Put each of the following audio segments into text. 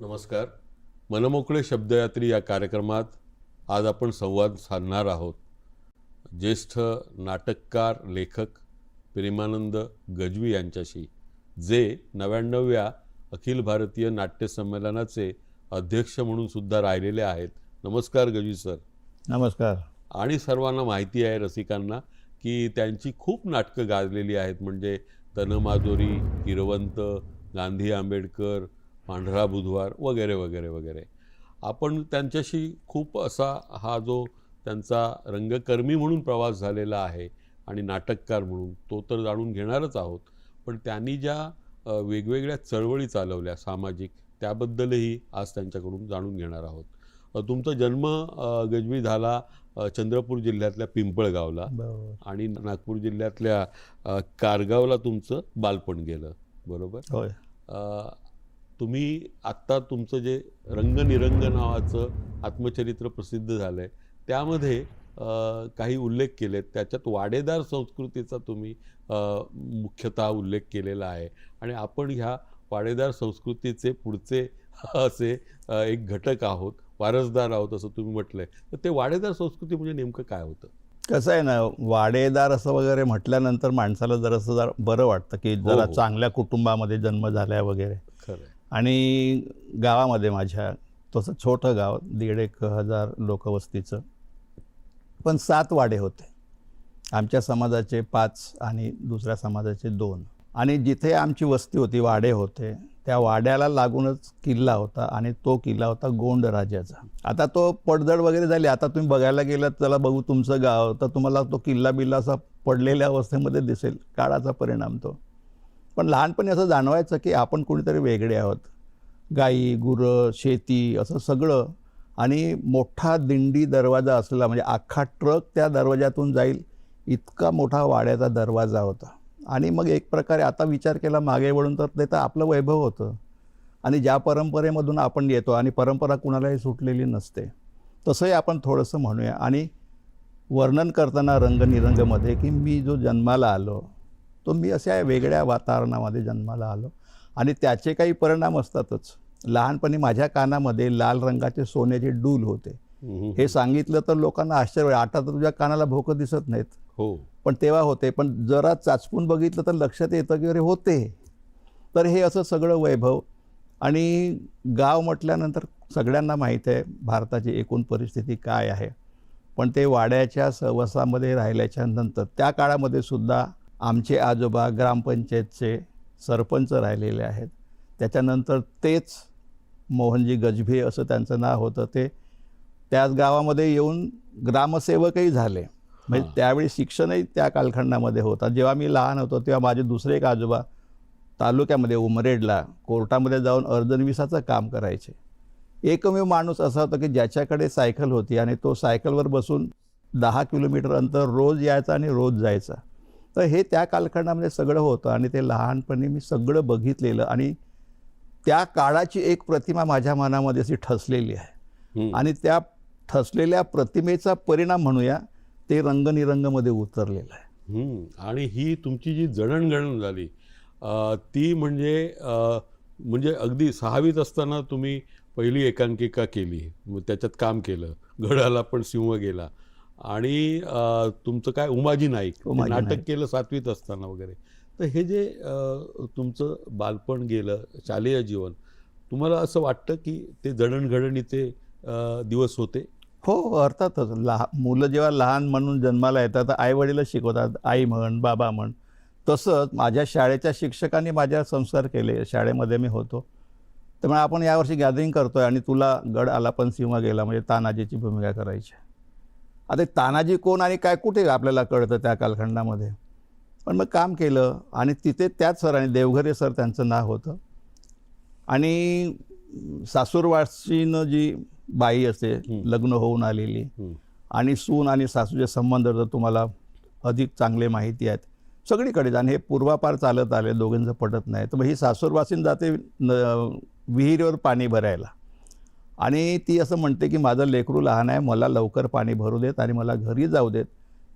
नमस्कार. मनमोकळे शब्दयात्री या कार्यक्रमात आज आपण संवाद साधणार आहोत. ज्येष्ठ नाटककार लेखक प्रेमानंद गजवी यांच्याशी जे नव्याण्णव्या अखिल भारतीय नाट्य संमेलनाचे अध्यक्ष म्हणून सुद्धा राहिलेले आहेत. नमस्कार गजवी सर. नमस्कार. आणि सर्वांना माहिती आहे रसिकांना की त्यांची खूप नाटकं गाजलेली आहेत. म्हणजे तनमाजोरी हिरवंत गांधी आंबेडकर पांढरा बुधवार वगैरे वगैरे वगैरे. आपण त्यांच्याशी खूप असा हा जो त्यांचा रंगकर्मी म्हणून प्रवास झालेला आहे आणि नाटककार म्हणून तो तर जाणून घेणारच आहोत. पण त्यांनी ज्या वेगवेगळ्या चळवळी चालवल्या सामाजिक त्याबद्दलही आज त्यांच्याकडून जाणून घेणार आहोत. तुमचा जन्म अ, गजवी झाला चंद्रपूर जिल्ह्यातल्या पिंपळगावला आणि नागपूर जिल्ह्यातल्या कारगावला तुमचं बालपण गेलं. बरोबर? होय. तुम्ही आत्ता तुमचं जे रंगनिरंग नावाचं आत्मचरित्र प्रसिद्ध झालं आहे त्यामध्ये काही उल्लेख केलेत. त्याच्यात वाडेदार संस्कृतीचा तुम्ही मुख्यतः उल्लेख केलेला आहे. आणि आपण ह्या वाडेदार संस्कृतीचे पुढचे असे एक घटक आहोत वारसदार आहोत असं तुम्ही म्हटलंय. तर ते वाडेदार संस्कृती म्हणजे नेमकं काय होतं? कसं आहे ना वाडेदार असं वगैरे म्हटल्यानंतर माणसाला जरासं जरा बरं वाटतं की हो, जरा हो. चांगल्या कुटुंबामध्ये जन्म झालाय वगैरे. खरं आहे. आणि गावामध्ये माझ्या तसं छोटं गाव दीड एक हजार लोकवस्तीचं पण सात वाडे होते. आमच्या समाजाचे पाच आणि दुसऱ्या समाजाचे दोन. आणि जिथे आमची वस्ती होती वाडे होते त्या वाड्याला लागूनच किल्ला होता आणि तो किल्ला होता गोंड राजाचा. आता तो पडझड वगैरे झाली. आता तुम्ही बघायला गेलात चला बघू तुमचं गाव. तर तुम्हाला तो किल्ला बिल्ला असा पडलेल्या अवस्थेमध्ये दिसेल. काळाचा परिणाम तो. पण लहानपणी असं जाणवायचं की आपण कोणीतरी वेगळे आहोत. गाई गुरं शेती असं सगळं आणि मोठा दिंडी दरवाजा असलेला म्हणजे अख्खा ट्रक त्या दरवाजातून जाईल इतका मोठा वाड्याचा दरवाजा होता. आणि मग एक प्रकारे आता विचार केला मागे वळून तर ते तर आपलं वैभव होतं. आणि ज्या परंपरेमधून आपण येतो आणि परंपरा कुणालाही सुटलेली नसते तसंही आपण थोडंसं म्हणूया. आणि वर्णन करताना रंगनिरंगमध्ये की मी जो जन्माला आलो तो मी अशा वेगळ्या वातावरणामध्ये जन्माला आलो. आणि त्याचे काही परिणाम असतातच. लहानपणी माझ्या कानामध्ये लाल रंगाचे सोन्याचे डूल होते. हे सांगितलं तर लोकांना आश्चर्य. आता तर तुझ्या कानाला भोकं दिसत नाहीत. हो. पण तेव्हा होते. पण जरा चाचपून बघितलं तर लक्षात येतं की अरे होते. तर हे असं सगळं वैभव. आणि गाव म्हटल्यानंतर सगळ्यांना माहीत आहे भारताची एकूण परिस्थिती काय आहे. पण ते वाड्याच्या सहवासामध्ये राहिल्याच्या नंतर त्या काळामध्ये सुद्धा आमचे आजोबा ग्रामपंचायतचे सरपंच राहिलेले आहेत. त्याच्यानंतर तेच मोहनजी गजभे असं त्यांचं नाव होतं. ते त्याच गावामध्ये येऊन ग्रामसेवकही झाले. म्हणजे. त्यावेळी शिक्षणही त्या कालखंडामध्ये होतं. जेव्हा मी लहान होतो तेव्हा माझे दुसरे एक आजोबा तालुक्यामध्ये उमरेडला कोर्टामध्ये जाऊन अर्धनविसाचं काम करायचे. एकमेव माणूस असा होता की ज्याच्याकडे सायकल होती आणि तो सायकलवर बसून दहा किलोमीटर अंतर रोज यायचा आणि रोज जायचा. तर हे त्या कालखंडामध्ये सगळं होतं आणि ते लहानपणी मी सगळं बघितलेलं आणि त्या काळाची एक प्रतिमा माझ्या मनामध्ये अशी ठसलेली आहे. आणि त्या ठसलेल्या प्रतिमेचा परिणाम म्हणूया ते रंगनिरंगमध्ये उतरलेलं आहे. आणि ही तुमची जी जडणघडण झाली ती म्हणजे म्हणजे अगदी सहावीत असताना तुम्ही पहिली एकांकिका केली मग त्याच्यात काम केलं गडाला पण सिंह गेला आणि तुमचं काय उमाजी नाईक नाटक. केलं सातवीत असताना वगैरे. तर हे जे तुमचं बालपण गेलं शालेय जीवन तुम्हाला असं वाटतं की ते जडणघडणीचे दिवस होते? हो अर्थातच. लहान मुलं जेव्हा लहान म्हणून जन्माला येतात आई वडीलच शिकवतात. आई म्हण बाबा म्हण. तसंच माझ्या शाळेच्या शिक्षकांनी माझ्यावर संस्कार केले. शाळेमध्ये मी होतो. त्यामुळे आपण यावर्षी गॅदरिंग करतोय आणि तुला गड आला पण सिंह गेला. म्हणजे तानाजीची भूमिका करायची. आता तानाजी कोण आणि काय कुठे आपल्याला कळतं त्या कालखंडामध्ये? पण मग काम केलं आणि तिथे त्याच सरांनी देवघरे सर त्यांचं नाव होतं. आणि सासूरवासीनं जी बाई असते. लग्न होऊन आलेली. आणि सून आणि सासूचे संबंध तर तुम्हाला अधिक चांगले माहिती आहेत. सगळीकडेच आणि हे पूर्वापार चालत आले दोघांचं पटत नाही. तर मग ही सासूरवासीन जाते न- विहिरीवर पाणी भरायला. आणि ती असं म्हणते की माझं लेकरू लहान आहे मला लवकर पाणी भरू देत आणि मला घरी जाऊ देत.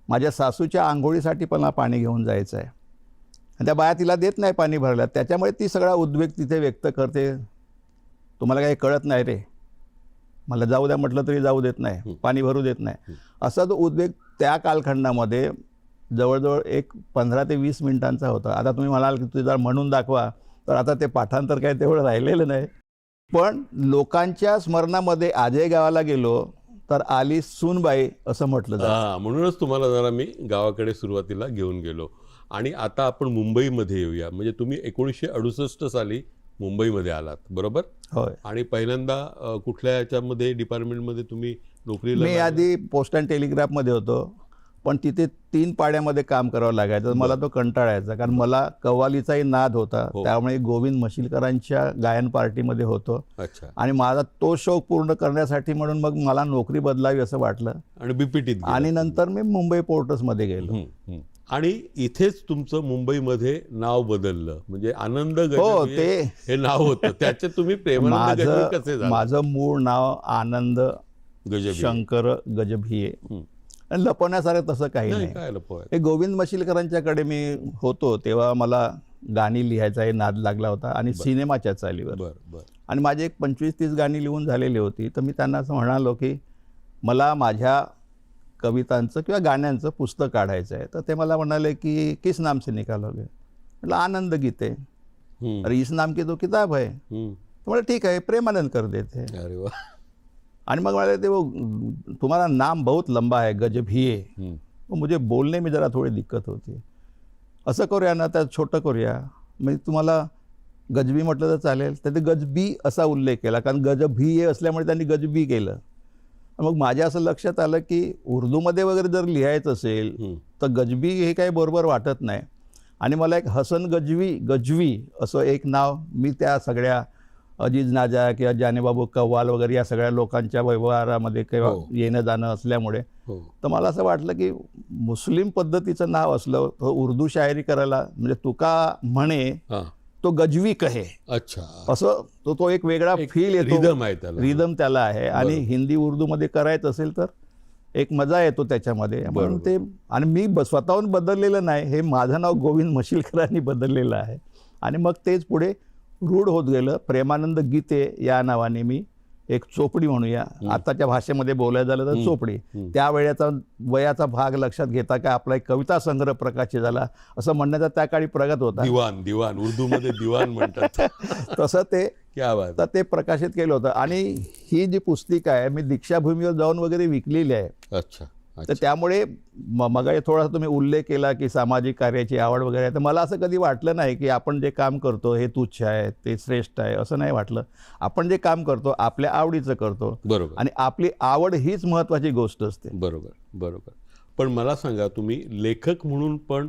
माझ्या सासूच्या आंघोळीसाठी पण पाणी घेऊन जायचं आहे. आणि त्या बाया तिला देत नाही पाणी भरायला. त्याच्यामुळे ती सगळा उद्वेग तिथे व्यक्त करते. तुम्हाला काही कळत नाही रे. मला जाऊ द्या म्हटलं तरी जाऊ देत नाही. पाणी भरू देत नाही. असा तो उद्वेग त्या कालखंडामध्ये जवळजवळ एक पंधरा ते वीस मिनिटांचा होता. आता तुम्ही म्हणाल की जर म्हणून दाखवा. तर आता ते पाठांतर काय तेवढं राहिलेलं नाही. पण लोकांच्या स्मरणामध्ये आजय गावाला गेलो तर आली सूनबाई असं म्हटलं जातं. हा म्हणूनच तुम्हाला जरा मी गावाकडे सुरुवातीला घेऊन गेलो. आणि आता आपण मुंबईमध्ये येऊया. म्हणजे तुम्ही एकोणीसशे अडुसष्ट साली मुंबईमध्ये आलात बरोबर? होय. आणि पहिल्यांदा कुठल्या याच्यामध्ये डिपार्टमेंटमध्ये तुम्ही नोकरीला मी? आधी पोस्ट अँड टेलिग्राफमध्ये होतो. पण तिथे तीन पाड्यामध्ये काम करावं लागायचं. मला तो कंटाळायचा. कारण मला कव्वालीचाही नाद होता. हो. त्यामुळे गोविंद मशिलकरांच्या गायन पार्टीमध्ये होतो. अच्छा. आणि माझा तो शौक पूर्ण करण्यासाठी म्हणून मग मला नोकरी बदलावी असं वाटलं. आणि बीपीटीत आणि नंतर मी मुंबई पोर्टर्समध्ये गेलो. आणि इथेच तुमचं मुंबईमध्ये नाव बदललं. म्हणजे आनंद हो ते हे नाव होतं. त्याचे तुम्ही प्रेमानंद कसे माझं मूळ नाव आनंद गजबी शंकर गजभिये. लपवण्यासारखं तसं काही नाही नाही. काय लपवाय हे गोविंद मशिलकरांच्याकडे मी होतो तेव्हा मला गाणी लिहायचाही नाद लागला होता आणि सिनेमाच्या चालीवर. बर बर. आणि माझी एक पंचवीस तीस गाणी लिहून झालेली होती. तर मी त्यांना असं म्हणालो की मला माझ्या कवितांचं किंवा गाण्यांचं पुस्तक काढायचं आहे. तर ते मला म्हणाले की किस नाम से निकालोगे? म्हटलं आनंद गीते. अरे इस नाम की तो किताब है. हम्म. तो म्हटलं ठीक आहे प्रेमानंद कर देते. अरे वा. आणि मग म्हणाले ते वो तुम्हारा नाम बहुत लंबा है गजभिये हम्म. तो मुझे बोलने में जरा थोडी दिक्कत होती असं करूया ना त्यात छोटं करूया. म्हणजे तुम्हाला गजबी म्हटलं तर चालेल. तर ते गजबी असा उल्लेख केला कारण गजभी हे असल्यामुळे त्यांनी गजबी केलं. मग माझ्या असं लक्षात आलं की उर्दूमध्ये वगैरे जर लिहायचं असेल. तर गजबी हे काही बरोबर वाटत नाही. आणि मला एक हसन गजवी गजवी असं एक नाव मी त्या सगळ्या अजीज नाजा किंवा जानेबाबू कव्वाल वगैरे या सगळ्या लोकांच्या व्यवहारामध्ये किंवा हो. येणं जाणं असल्यामुळे हो. तर मला असं वाटलं की मुस्लिम पद्धतीचं नाव असलं उर्दू शायरी करायला म्हणजे तुका म्हणे तो गजवी कहे. अच्छा. असं तो तो एक वेगळा फील येतो. रिदम आहे त्याला. रिदम त्याला आहे. आणि. हिंदी उर्दूमध्ये करायचं असेल तर एक मजा येतो त्याच्यामध्ये. म्हणून. ते आणि मी स्वतःहून बदललेलं नाही. हे माझं नाव गोविंद मशिलकरांनी बदललेलं आहे. आणि मग तेच पुढे रूढ होत गेलं. प्रेमानंद गीते या नावाने मी एक चोपडी म्हणूया. आताच्या भाषेमध्ये बोलायचं झालं तर. चोपडी. हम्म. त्या वेळेचा वयाचा भाग लक्षात घेता का आपला एक कविता संग्रह प्रकाशित झाला? असं म्हणण्याचा त्या काळी प्रगत होता. दिवाण दिवाण. उर्दूमध्ये दिवाण म्हणतात. तसं ते क्या तर ते प्रकाशित केलं होतं. आणि ही जी पुस्तिका आहे मी दीक्षाभूमीवर जाऊन वगैरे विकलेली आहे. अच्छा. तर त्यामुळे म मग थोडासा तुम्ही उल्लेख केला की सामाजिक कार्याची आवड वगैरे आहे. तर मला असं कधी वाटलं नाही की आपण जे काम करतो हे तुच्छ आहे ते श्रेष्ठ आहे असं नाही वाटलं. आपण जे काम करतो आपल्या आवडीचं करतो. बरोबर. आणि आपली आवड हीच महत्त्वाची गोष्ट असते. बरोबर बरोबर. पण मला सांगा तुम्ही लेखक म्हणून पण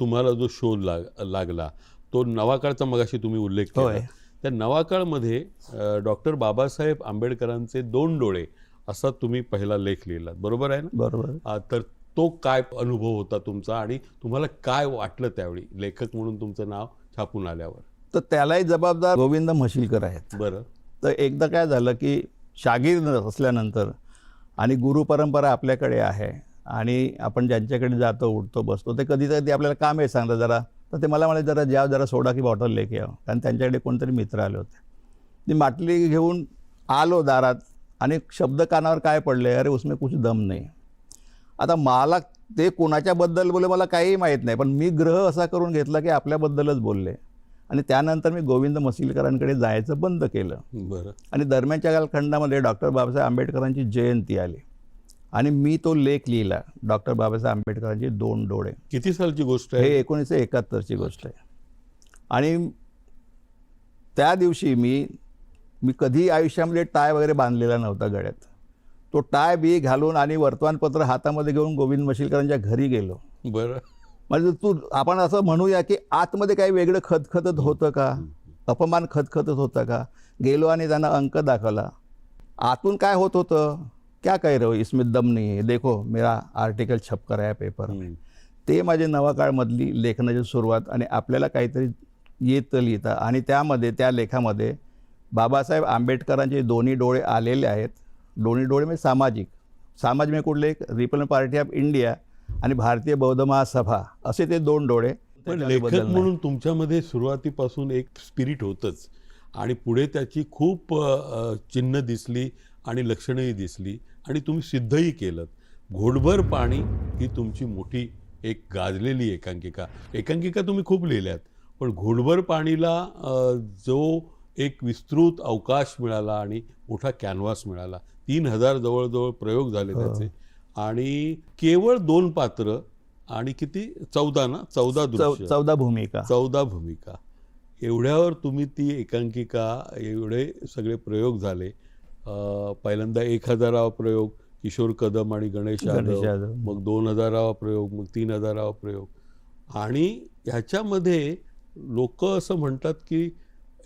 तुम्हाला जो शोध लाग लागला तो नवाकाळचा मगाशी तुम्ही उल्लेख केला. त्या नवाकाळमध्ये डॉक्टर बाबासाहेब आंबेडकरांचे दोन डोळे असा तुम्ही पहिला लेख लिहिलात. बरोबर आहे ना? बरोबर. तर तो काय अनुभव होता तुमचा आणि तुम्हाला काय वाटलं त्यावेळी लेखक म्हणून तुमचं नाव छापून आल्यावर? तर त्यालाही जबाबदार गोविंद म्हशीलकर आहेत. बरं. तर एकदा काय झालं की शागीर असल्यानंतर आणि गुरुपरंपरा आपल्याकडे आहे आणि आपण ज्यांच्याकडे जातो उठतो बसतो ते कधी कधी आपल्याला काम आहे सांगतं जरा. तर ते मला म्हणाले जरा ज्या जरा सोडा की बॉटल लेके यावं. कारण त्यांच्याकडे कोणतरी मित्र आले होते. मी बाटली घेऊन आलो दारात. आणि शब्द कानावर काय पडले अरे उसमें कुछ दम नाही. आता मला ते कोणाच्याबद्दल बोले मला काही माहीत नाही पण मी ग्रह असा करून घेतला की आपल्याबद्दलच बोलले. आणि त्यानंतर मी गोविंद मसिलकरांकडे जायचं बंद केलं. बरं. आणि दरम्यानच्या कालखंडामध्ये डॉक्टर बाबासाहेब आंबेडकरांची जयंती आली. आणि मी तो लेख लिहिला डॉक्टर बाबासाहेब आंबेडकरांची दोन डोळे. किती सालची गोष्ट हे आहे एकोणीसशे एकाहत्तरची गोष्ट आहे. आणि त्या दिवशी मी मी कधी आयुष्यामध्ये टाय वगैरे बांधलेला नव्हता गळ्यात. तो टाय बी घालून आणि वर्तमानपत्र हातामध्ये घेऊन गोविंद मशिलकरांच्या घरी गेलो. बरं. म्हणजे तू आपण असं म्हणूया की आतमध्ये काही वेगळं खतखतत होतं का? अपमान खतखतत होता का? गेलो आणि त्यांना अंक दाखवला. आतून काय होत होतं? क्या कह रहे हो इसमें दम नहीं है? देखो मेरा आर्टिकल छप कर है पेपर. ते माझे नवाकाळमधली लेखनाची सुरुवात आणि आपल्याला काहीतरी येतं लिहिता. आणि त्यामध्ये त्या लेखामध्ये बाबासाहेब आंबेडकरांचे दोन्ही डोळे आलेले आहेत. दोन्ही डोळे म्हणजे सामाजिक. सामाजिक म्हणजे कुठले? रिपब्लिकन पार्टी ऑफ इंडिया आणि भारतीय बौद्ध महासभा. असे ते दोन डोळे पण लेखक. म्हणून तुमच्यामध्ये सुरुवातीपासून एक स्पिरिट होतच. आणि पुढे त्याची खूप चिन्ह दिसली आणि लक्षणंही दिसली. आणि तुम्ही सिद्धही केलं घोडभर पाणी ही तुमची मोठी एक गाजलेली एकांकिका. एकांकिका तुम्ही खूप लिहिल्यात. पण घोडभर पाणीला जो एक विस्तृत अवकाश मिळाला आणि मोठा कॅनव्हास मिळाला. तीन हजार जवळजवळ प्रयोग झाले. त्याचे. आणि केवळ दोन पात्र आणि किती? चौदा ना? चौदा दृश्य. चौदा भूमिका. चौदा भूमिका. एवढ्यावर तुम्ही ती एकांकिका एवढे सगळे प्रयोग झाले. पहिल्यांदा एक हजारावा प्रयोग किशोर कदम आणि गणेश यादव. मग दोन हजारावा प्रयोग मग तीन हजारावा प्रयोग. आणि ह्याच्यामध्ये लोक असं म्हणतात की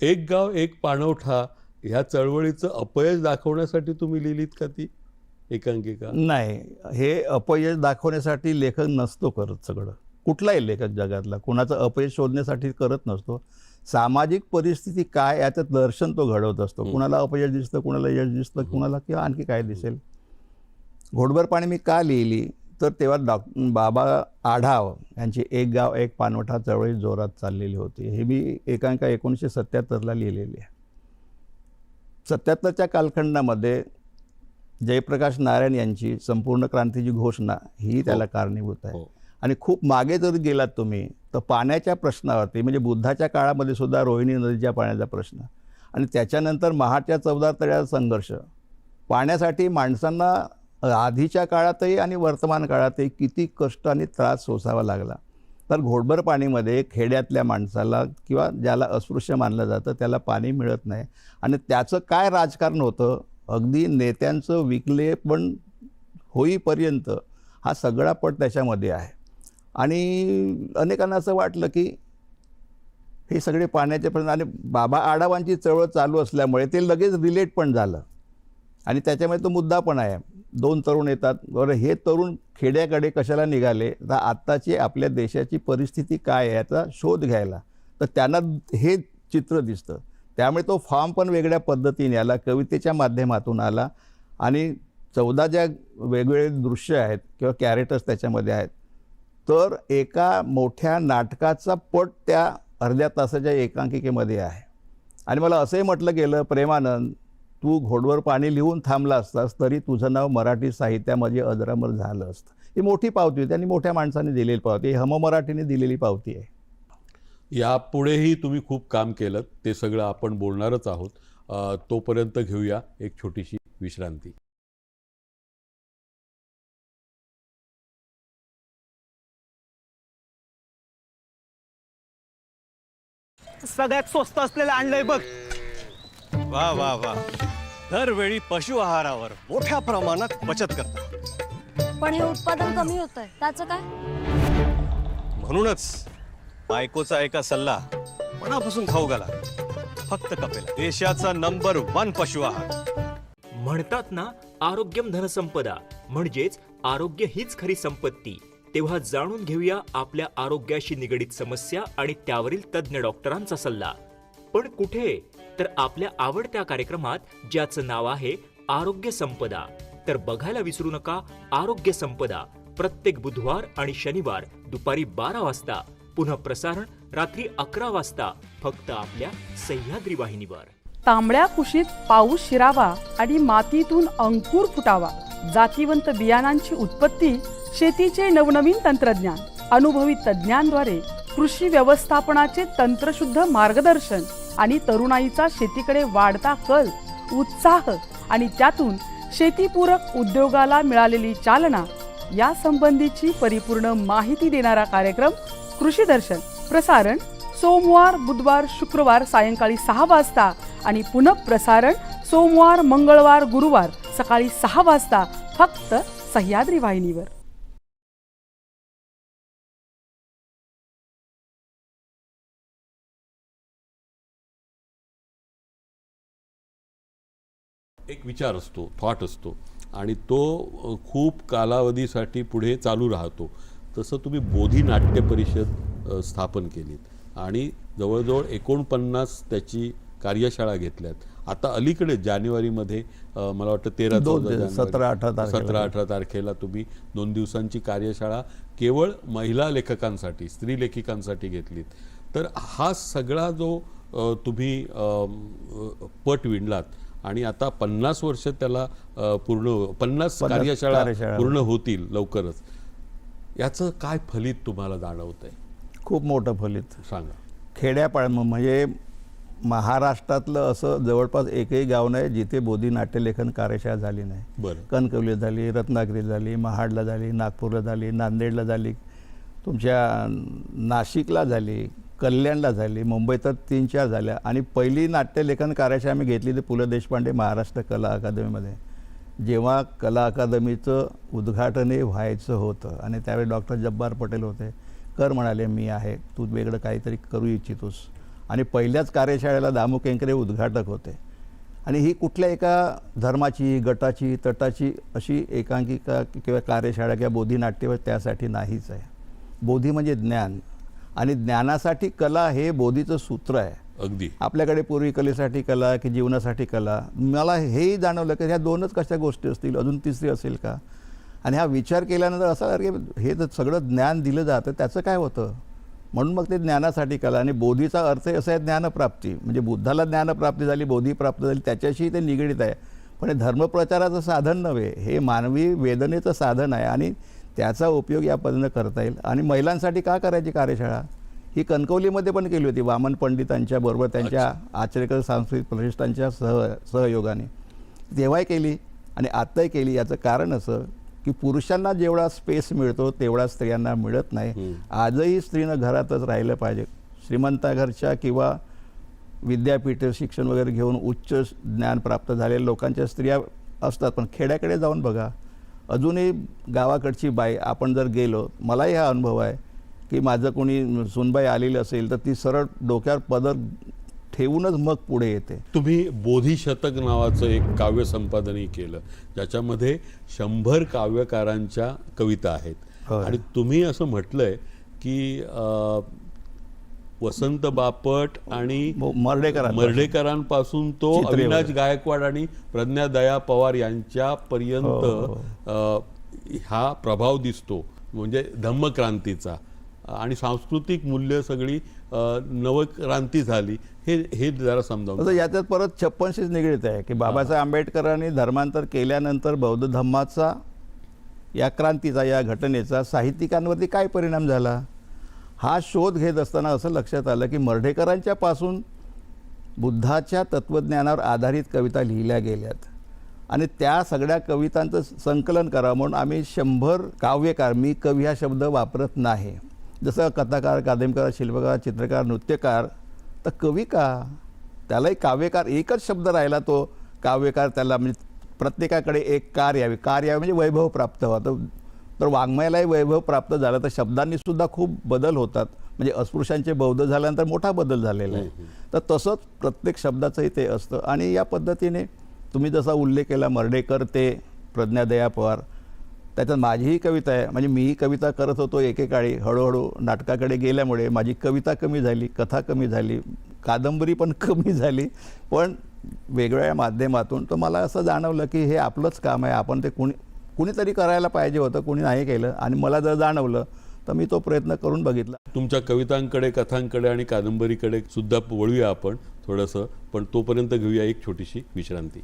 एक गाव एक पाणवठा ह्या चळवळीचं अपयश दाखवण्यासाठी तुम्ही लिहिलीत का ती? एकांकिका. नाही. हे अपयश दाखवण्यासाठी लेखक नसतो करत सगळं. कुठलाही लेखक जगातला कुणाचं अपयश शोधण्यासाठी करत नसतो. सामाजिक परिस्थिती काय याचं दर्शन तो घडवत असतो. कुणाला अपयश दिसतं कुणाला यश दिसतं. कुणाला किंवा आणखी काय दिसेल? घोडभर पाणी मी का लिहिली? तर तेव्हा डॉक बाबा आढाव यांची एक गाव एक पानवठा चळवळी जोरात चाललेली होती. हे मी एकांका एकोणीसशे सत्याहत्तरला लिहिलेली आहे. सत्याहत्तरच्या कालखंडामध्ये जयप्रकाश नारायण यांची संपूर्ण क्रांतीची घोषणा ही त्याला कारणीभूत आहे. हो. आणि खूप मागे जर गेलात तुम्ही तर पाण्याच्या प्रश्नावरती म्हणजे बुद्धाच्या काळामध्ये सुद्धा रोहिणी नदीच्या पाण्याचा प्रश्न आणि त्याच्यानंतर महाडच्या चौदा तळ्याचा संघर्ष पाण्यासाठी माणसांना आधीच्या काळातही आणि वर्तमान काळातही किती कष्ट आणि त्रास सोसावा लागला. तर घोडभर पाणीमध्ये खेड्यातल्या माणसाला किंवा ज्याला अस्पृश्य मानलं जातं त्याला पाणी मिळत नाही. आणि त्याचं काय राजकारण होतं? अगदी नेत्यांचं विकले पण होईपर्यंत हा सगळा पट त्याच्यामध्ये आहे. आणि अनेकांना असं वाटलं की हे सगळे पाण्याचे प्रश्न आणि बाबा आढावांची चळवळ चालू असल्यामुळे ते लगेच रिलेट पण झालं. आणि त्याच्यामध्ये तो मुद्दा पण आहे. दोन तरुण येतात. बरं हे तरुण खेड्याकडे कशाला निघाले? तर आत्ताची आपल्या देशाची परिस्थिती काय आहे याचा शोध घ्यायला. तर त्यांना हे चित्र दिसतं. त्यामुळे तो फॉर्म पण वेगळ्या पद्धतीने आला कवितेच्या माध्यमातून आला आणि चौदा ज्या वेगवेगळे दृश्य आहेत किंवा कॅरेक्टर्स त्याच्यामध्ये आहेत तर एका मोठ्या नाटकाचा पट त्या अर्ध्या तासाच्या एकांकिकेमध्ये आहे. आणि मला असंही म्हटलं गेलं प्रेमानंद तू घोडवर पाणी लिहून थांबला असतास तरी तुझं नाव मराठी साहित्यामध्ये अजरामर झालं असतं. ही मोठी पावती होती आणि मोठ्या माणसाने दिलेली पावती ही हम मराठीने दिलेली पावती आहे. यापुढेही तुम्ही खूप काम केलं. ते सगळं आपण बोलणारच आहोत. तोपर्यंत घेऊया एक छोटीशी विश्रांती. सगळ्यात स्वस्त असलेलं आणलंय बघ. वा वा वा. दरवेळी पशु आहारावर मोठ्या प्रमाणात बचत करता पण हे उत्पादन कमी होत आहे त्याचं काय? म्हणूनच बायकोचा एका सल्ला मनापासून खाऊ घाला. फक्त कपेला. देशाचा नंबर वन पशु आहार. म्हणतात ना आरोग्यम धनसंपदा. म्हणजेच आरोग्य हीच खरी संपत्ती. तेव्हा जाणून घेऊया आपल्या आरोग्याशी निगडीत समस्या आणि त्यावरील तज्ज्ञ डॉक्टरांचा सल्ला. पण कुठे? तर आपल्या आवडत्या कार्यक्रमात ज्याचं नाव आहे आरोग्य संपदा. तर बघायला विसरू नका आरोग्य संपदा. प्रत्येक बुधवार आणि शनिवार दुपारी बारा वाजता. पुन्हा प्रसारण रात्री अकरा वाजता फक्त आपल्या सह्याद्री वाहिनीवर. तांबड्या कुशीत पाऊस शिरावा आणि मातीतून अंकुर फुटावा. जातीवंत बियाणांची उत्पत्ती शेतीचे नवनवीन तंत्रज्ञान. अनुभवी तज्ज्ञांद्वारे कृषी व्यवस्थापनाचे तंत्रशुद्ध मार्गदर्शन. आणि तरुणाईचा शेतीकडे वाढता कल उत्साह आणि त्यातून शेतीपूरक उद्योगाला मिळालेली चालना या संबंधीची परिपूर्ण माहिती देणारा कार्यक्रम कृषी दर्शन. प्रसारण सोमवार बुधवार शुक्रवार सायंकाळी सहा वाजता आणि पुनः प्रसारण सोमवार मंगळवार गुरुवार सकाळी सहा वाजता फक्त सह्याद्री वाहिनीवर. एक विचार असतो थॉट असतो. आणि तो खूप कालावधीसाठी पुढे चालू राहतो. तसं तुम्ही बोधी नाट्य परिषद स्थापन केलीत. आणि जवळजवळ एकोणपन्नास त्याची कार्यशाळा घेतल्यात. आता अलीकडे जानेवारीमध्ये मला वाटतं तेरा दोन चौदा सतरा, अठरा. सतरा अठरा तारखेला तुम्ही दोन दिवसांची कार्यशाळा केवळ महिला लेखकांसाठी स्त्री लेखिकांसाठी घेतलीत. तर हा सगळा जो तुम्ही पट विणलात आणि आता पन्नास वर्ष त्याला पूर्ण पन्नास कार्यशाळा पूर्ण होतील लवकरच. याचं काय फलित तुम्हाला जाणवतंय? खूप मोठं फलित. सांगा. खेड्यापाड्या म्हणजे महाराष्ट्रातलं असं जवळपास एकही गाव नाही जिथे बोधी नाट्यलेखन कार्यशाळा झाली नाही. बरं. कणकवलीत झाली रत्नागिरीत झाली महाडला झाली नागपूरला झाली नांदेडला झाली तुमच्या नाशिकला झाली कल्याणला झाली मुंबईतच तीन चार झाल्या. आणि पहिली नाट्यलेखन कार्यशाळा आम्ही घेतली ती पु ल देशपांडे महाराष्ट्र कला अकादमीमध्ये. जेव्हा कला अकादमीचं उद्घाटनही व्हायचं होतं आणि त्यावेळी डॉक्टर जब्बार पटेल होते. कर म्हणाले मी आहे तू वेगळं काहीतरी करू इच्छितोस. आणि पहिल्याच कार्यशाळेला दामू केंकरे उद्घाटक होते. आणि ही कुठल्या एका धर्माची गटाची तटाची अशी एकांकिका किंवा कार्यशाळा किंवा बोधीनाट्य त्यासाठी नाहीच आहे. बोधी म्हणजे ज्ञान. आणि ज्ञानासाठी कला हे बोधीचं सूत्र आहे. अगदी. आपल्याकडे पूर्वी कलेसाठी कला की जीवनासाठी कला मला हेही जाणवलं की ह्या दोनच कशा गोष्टी असतील अजून तिसरी असेल का? आणि हा विचार केल्यानंतर असं की हे तर सगळं ज्ञान दिलं जातं त्याचं काय होतं? म्हणून मग ते ज्ञानासाठी कला आणि बोधीचा अर्थ असा आहे ज्ञानप्राप्ती. म्हणजे बुद्धाला ज्ञानप्राप्ती झाली बोधी प्राप्त झाली त्याच्याशी ते निगडीत आहे. पण हे धर्मप्रचाराचं साधन नव्हे हे मानवी वेदनेचं साधन आहे आणि त्याचा उपयोग या पद्धतीनं करता येईल. आणि महिलांसाठी का करायची कार्यशाळा? ही कणकवलीमध्ये पण केली होती वामन पंडितांच्या बरोबर त्यांच्या आचरेकर सांस्कृतिक प्रतिष्ठानच्या सह सहयोगाने. तेव्हाही केली आणि आत्ताही केली. याचं कारण असं की पुरुषांना जेवढा स्पेस मिळतो तेवढा स्त्रियांना मिळत नाही. आजही स्त्रीनं घरातच राहिलं पाहिजे. श्रीमंता घरच्या किंवा विद्यापीठ शिक्षण वगैरे घेऊन उच्च ज्ञान प्राप्त झालेल्या लोकांच्या स्त्रिया असतात. पण खेड्याकडे जाऊन बघा. अजूनही गावाकडची बाई आपण जर गेलो मलाही हा अनुभव आहे की माझं कोणी सुनबाई आलेली असेल तर ती सरळ डोक्यावर पदर ठेवूनच मग पुढे येते तुम्ही बोधिशतक नावाचं एक काव्य संपादनही केलं ज्याच्यामध्ये शंभर काव्यकारांच्या कविता आहेत. आणि तुम्ही असं म्हटलंय की वसंत बापट आणि म- मर्ढेकरांपासून. मर्ढेकरांपासून तो अविनाश. गायकवाड आणि प्रज्ञा दया पवार यांच्यापर्यंत हो, अं, हा प्रभाव दिसतो म्हणजे धम्मक्रांतीचा. आणि सांस्कृतिक मूल्य सगळी नवक्रांती झाली. हे हे जरा समजावून तसं याच्यात परत छप्पनशीच निगडीत आहे की बाबासाहेब आंबेडकरांनी धर्मांतर केल्यानंतर बौद्ध धम्माचा या क्रांतीचा या घटनेचा साहित्यिकांवरती काय परिणाम झाला? हा शोध घेत असताना असं लक्षात आलं की मर्ढेकरांच्या पासून बुद्धाच्या तत्त्वज्ञानावर आधारित कविता लिहिल्या गेल्यात. आणि त्या सगळ्या कवितांचं संकलन करावं म्हणून आम्ही शंभर काव्यकार मी कवी हा शब्द वापरत नाही. जसं कथाकार कादंबकार शिल्पकार चित्रकार नृत्यकार तर कवी का? त्यालाही काव्यकार एकच शब्द राहिला तो काव्यकार त्याला म्हणजे प्रत्येकाकडे एक कार यावी. कार यावी म्हणजे वैभव प्राप्त व्हा. तर तर वाङ्मयालाही वैभव प्राप्त झालं. तर शब्दांनी सुद्धा खूप बदल होतात. म्हणजे अस्पृश्यांचे बौद्ध झाल्यानंतर मोठा बदल झालेला आहे. तर तसंच प्रत्येक शब्दाचंही ते असतं. आणि या पद्धतीने तुम्ही जसा उल्लेख केला मर्डेकर ते प्रज्ञादया पवार त्याच्यात माझीही कविता आहे. म्हणजे मीही कविता करत होतो एकेकाळी. हळूहळू नाटकाकडे गेल्यामुळे माझी कविता कमी झाली कथा कमी झाली कादंबरी पण कमी झाली. पण वेगवेगळ्या माध्यमातून तर मला असं जाणवलं की हे आपलंच काम आहे. आपण ते कुणी कुणीतरी करायला पाहिजे होतं कुणी नाही केलं आणि मला जर जाणवलं तर मी तो प्रयत्न करून बघितला. तुमच्या कवितांकडे कथांकडे आणि कादंबरीकडे सुद्धा वळूया आपण थोडंसं पण तोपर्यंत घेऊया एक छोटीशी विश्रांती.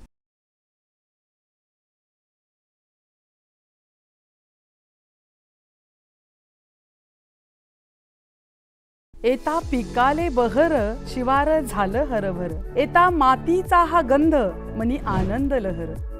एता पिकाले बहर शिवार झालं हरभर. एता मातीचा हा गंध मनी आनंद लहर.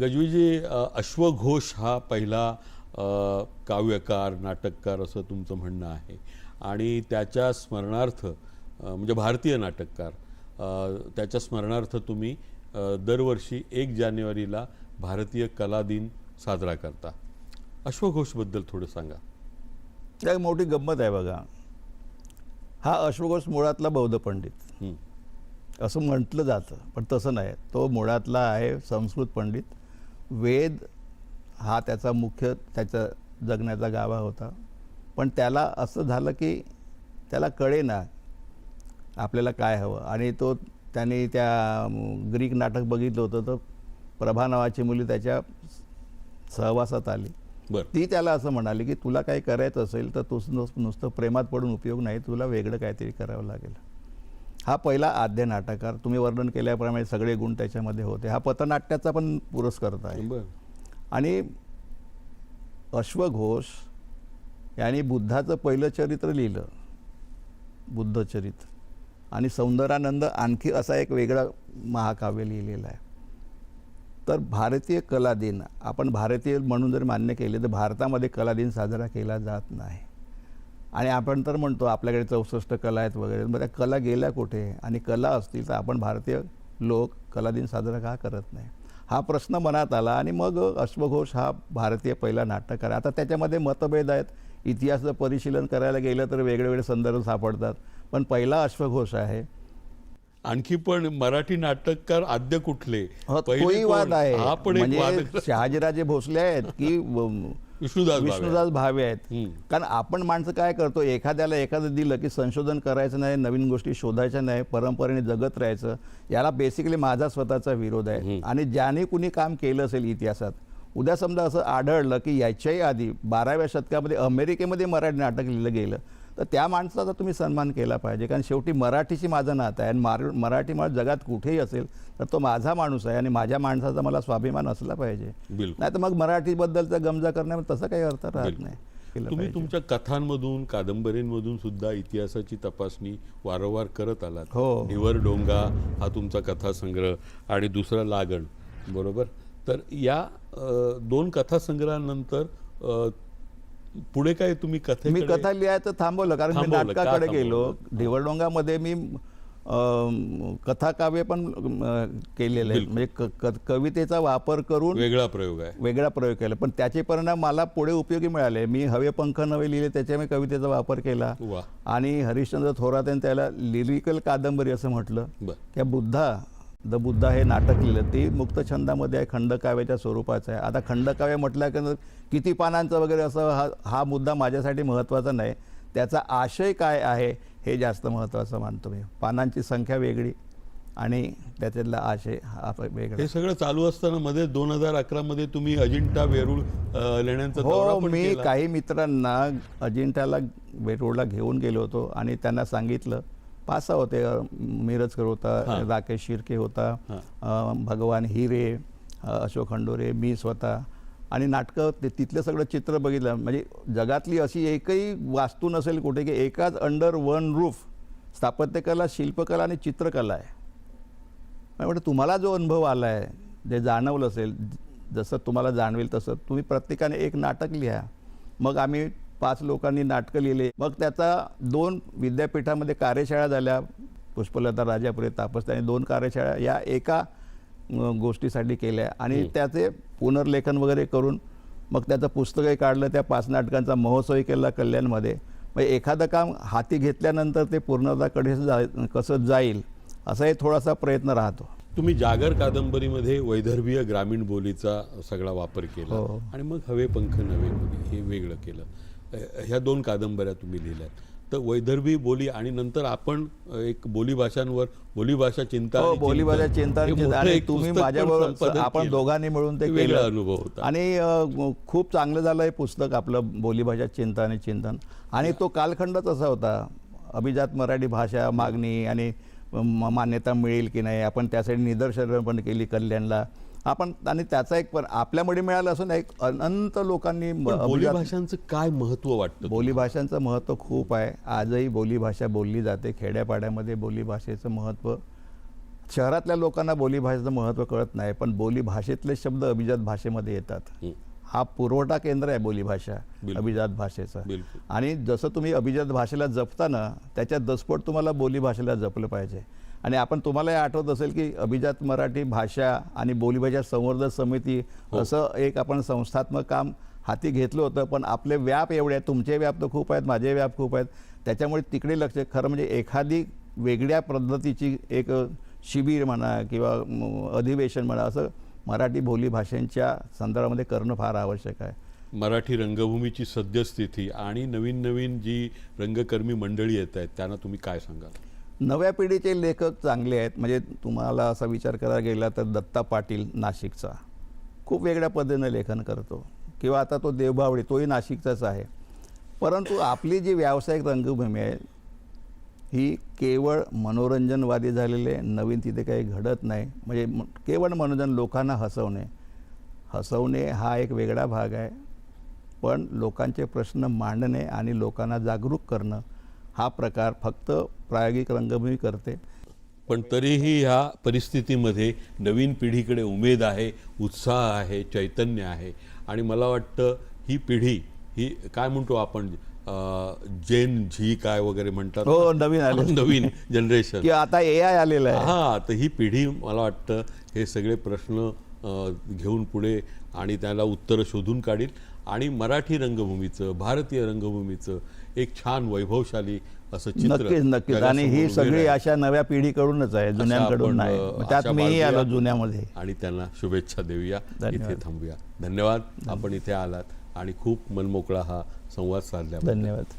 गजवीजी अश्वघोष हा पहिला काव्यकार नाटककार असं तुमचं म्हणणं आहे. आणि त्याच्या स्मरणार्थ म्हणजे भारतीय नाटककार त्याच्या स्मरणार्थ तुम्ही दरवर्षी एक जानेवारीला भारतीय कला दिन साजरा करता. अश्वघोषबद्दल थोडं सांगा. त्या मोठी गंमत आहे बघा. हा अश्वघोष मुळातला बौद्ध पंडित. असं म्हटलं जातं पण तसं नाही. तो मुळातला आहे संस्कृत पंडित. वेद हा त्याचा मुख्य त्याचा जगण्याचा गाभा होता. पण त्याला असं झालं की त्याला कळेना आपल्याला काय हवं. आणि तो त्याने त्या ग्रीक नाटक बघितलं होतं तर प्रभा नावाची मुली त्याच्या सहवासात आली. बरं. ती त्याला असं म्हणाली की तुला काही करायचं असेल तर तू नुस- नुसतं प्रेमात पडून उपयोग नाही. तुला वेगळं काहीतरी करावं लागेल. हा पहिला आद्य नाटककार तुम्ही वर्णन केल्याप्रमाणे सगळे गुण त्याच्यामध्ये होते. हा पथनाट्याचा पण पुरस्कर्ता आहे. आणि अश्वघोष यांनी बुद्धाचं पहिलं चरित्र लिहिलं. बुद्धचरित्र आणि सौंदरानंद आणखी असा एक वेगळा महाकाव्य लिहिलेला आहे. तर भारतीय कला दिन आपण भारतीय म्हणून जर मान्य केले तर भारतामध्ये कला दिन साजरा केला जात नाही. आणि आपण तर म्हणतो आपल्याकडे चौसष्ट कला आहेत वगैरे मग त्या कला गेल्या कुठे? आणि कला असतील तर आपण भारतीय लोक कला दिन साजरा का करत नाही? हा प्रश्न मनात आला आणि मग अश्वघोष हा भारतीय पहिला नाटककार आता त्याच्यामध्ये मतभेद आहेत. इतिहासाचं परिशीलन करायला गेलं तर वेगळे वेगळे संदर्भ सापडतात. पण पहिला अश्वघोष आहे. आणखी पण मराठी नाटककार आद्य कुठले? हो? वाद आहे. म्हणजे शहाजीराजे भोसले आहेत की विष्णुदास. विष्णुदास भावे आहेत. कारण आपण माणसं काय करतो एखाद्याला एखादं दिलं की संशोधन करायचं नाही नवीन गोष्टी शोधायच्या नाही परंपरेने जगत राहायचं याला बेसिकली माझा स्वतःचा विरोध आहे आणि ज्याने कुणी काम केलं असेल इतिहासात उद्या समजा असं आढळलं की याच्याही आधी बाराव्या शतकामध्ये अमेरिकेमध्ये मराठी नाटक लिहिलं गेलं तर त्या माणसाचा तुम्ही सन्मान केला पाहिजे. कारण शेवटी मराठीशी माझं नातं आहे आणि मार मराठी माणूस जगात कुठेही असेल तर तो माझा माणूस आहे आणि माझ्या माणसाचा मला स्वाभिमान असला पाहिजे. बिलकुल. नाही तर मग मराठीबद्दलचा गमजा करण्यामध्ये तसा काही अर्थ राहत. नाही. तुम्ही. तुमच्या कथांमधून कादंबरींमधून सुद्धा इतिहासाची तपासणी वारंवार करत आलात. हो. निवर डोंगा हा तुमचा कथासंग्रह आणि दुसरा लागण. बरोबर? तर या दोन कथासंग्रहानंतर पुढे काय तुम्ही मी कथेकडे कथा लिहायचं थांबवलं कारण मी नाटकाकडे गेलो? ढिवळडोंगामध्ये मी कथाकाव्य पण केलेलं आहे. म्हणजे कवितेचा वापर करून वेगळा प्रयोग आहे. वेगळा प्रयोग केला. पण त्याचे परिणाम मला पुढे उपयोगी मिळाले. मी हवे पंख नवे लिहिले त्याच्या मी कवितेचा वापर केला. आणि हरिश्चंद्र थोरात यांनी त्याला लिरिकल कादंबरी असं म्हटलं. त्या बुद्धा द बुद्धा हे नाटक लिहिलं. ते मुक्तछंदामध्ये आहे खंडकाव्याच्या स्वरूपाचं आहे. आता खंडकाव्य म्हटल्या की किती पानांचं वगैरे असं हा हा मुद्दा माझ्यासाठी महत्त्वाचा नाही. त्याचा आशय काय आहे हे जास्त महत्त्वाचं मानतो मी. पानांची संख्या वेगळी आणि त्याच्यातला आशय हा वेगळा. हे सगळं चालू असताना मध्ये दोन हजार अकरा मध्ये तुम्ही अजिंठा वेरूळ लेण्यांचा हो मी. काही मित्रांना अजिंठ्याला वेरूळला घेऊन गेलो होतो आणि त्यांना सांगितलं पाच सहा होते मिरजकर होता. राकेश शिर्के होता भगवान हिरे अशोक खंडोरे मी स्वतः. आणि नाटकं ते तिथलं सगळं चित्र बघितलं. म्हणजे जगातली अशी एकही वास्तू नसेल कुठे की एकाच अंडर वन रूफ स्थापत्यकला शिल्पकला आणि चित्रकला आहे. वाटतं तुम्हाला जो अनुभव आला आहे जे जाणवलं असेल जसं तुम्हाला जाणवेल तसं तुम्ही प्रत्येकाने एक नाटक लिहा. मग आम्ही पाच लोकांनी नाटकं लिहिले. मग त्याचा दोन विद्यापीठामध्ये कार्यशाळा झाल्या. पुष्पलता राजापुरे तापस त्यांनी दोन कार्यशाळा या एका गोष्टीसाठी केल्या. आणि त्याचे पुनर्लेखन वगैरे करून मग त्याचं पुस्तकही काढलं. त्या पाच नाटकांचा महोत्सवही केला कल्याणमध्ये. मग एखादं काम हाती घेतल्यानंतर ते पूर्णताकडे जा कसं जाईल असाही थोडासा प्रयत्न राहतो. तुम्ही जागर कादंबरीमध्ये वैदर्भीय ग्रामीण बोलीचा सगळा वापर केला. हो. आणि मग हवे पंख नवे हे वेगळं केलं. ह्या दोन कादंबऱ्या तुम्ही लिहिल्यात. तर वैदर्भी बोली आणि नंतर आपण एक बोलीभाषांवर बोलीभाषा चिंता हो बोलीभाषा चिंता. आणि तुम्ही माझ्याबरोबर आपण. दोघांनी मिळून ते वेगळा केलं. अनुभव होता. आणि खूप चांगलं झालं हे पुस्तक आपलं बोलीभाषा चिंता आणि चिंतन. आणि तो कालखंडच असा होता. अभिजात मराठी भाषा मागणी आणि मान्यता मिळेल की नाही आपण त्यासाठी निदर्शनं पण केली कल्याणला. आपण आणि त्याचा एक पण आपल्यामुळे मिळालं असं नाही एक अनंत लोकांनी बोलीभाषांचं काय महत्त्व वाटतं बोलीभाषांचं महत्त्व खूप आहे. आजही बोलीभाषा बोलली जाते खेड्यापाड्यामध्ये बोलीभाषेचं महत्त्व. शहरातल्या लोकांना बोलीभाषेचं महत्त्व कळत नाही पण बोलीभाषेतले शब्द अभिजात भाषेमध्ये येतात. हं. हा पुरवठा केंद्र आहे बोलीभाषा. अभिजात भाषेचा. आणि जसं तुम्ही अभिजात भाषेला जपता ना त्याच्या दसपट तुम्हाला बोलीभाषेला जपलं पाहिजे आणि आपण तुम्हाला हे आठवत असेल की अभिजात मराठी भाषा आणि बोलीभाषा संवर्धन समिती असं एक आपण संस्थात्मक काम हाती घेतलं होतं पण आपले व्याप एवढे आहेत तुमचे व्याप तर खूप आहेत माझे व्याप खूप आहेत त्याच्यामुळे तिकडे लक्ष खरं म्हणजे एखादी वेगळ्या पद्धतीची एक शिबिर म्हणा किंवा अधिवेशन म्हणा असं मराठी बोली भाषांच्या संदर्भामध्ये करणं फार आवश्यक आहे. मराठी रंगभूमीची सद्यस्थिती आणि नवीन नवीन जी रंगकर्मी मंडळी येत आहेत त्यांना तुम्ही काय सांगाल? नव्या पिढीचे लेखक चांगले आहेत. म्हणजे तुम्हाला असा विचार करायला गेला तर दत्ता पाटील नाशिकचा. खूप वेगळ्या पद्धतीनं लेखन करतो. किंवा आता तो देवबावडे तोही नाशिकचाच आहे. परंतु आपली जी व्यावसायिक रंगभूमी आहे ही केवळ मनोरंजनवादी झालेले नवीन तिथे काही घडत नाही. म्हणजे केवळ मनोरंजन लोकांना हसवणे. हसवणे हा एक वेगळा भाग आहे. पण लोकांचे प्रश्न मांडणे आणि लोकांना जागरूक करणं हा प्रकार फक्त प्रायोगिक रंगभूमी करते. पण तरीही ह्या परिस्थितीमध्ये नवीन पिढीकडे उमेद आहे उत्साह आहे चैतन्य आहे. आणि मला वाटतं ही पिढी ही काय म्हणतो आपण? जेन झी काय वगैरे म्हणतात? हो, नवीन आले. नवीन जनरेशन की आता ए आय आलेलं आहे हा तर ही पिढी मला वाटतं हे सगळे प्रश्न घेऊन पुढे आणि त्याला उत्तरं शोधून काढील आणि मराठी रंगभूमीचं भारतीय रंगभूमीचं एक छान वैभवशाली असं चित्र नक्कीच नक्कीच आणि ही सगळी. अशा नव्या पिढीकडूनच आहे जुन्यांकडून नाही त्यात मीही आलो. जुन्यामध्ये आणि त्यांना शुभेच्छा देऊया. इथे थांबूया धन्यवाद आपण इथे आलात आणि खूप मनमोकळा हा संवाद साधल्या धन्यवाद